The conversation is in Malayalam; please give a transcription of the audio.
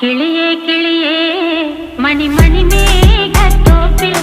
കിളിയേ കിളിയേ മണി മണി മേഘത്തോപ്പിൽ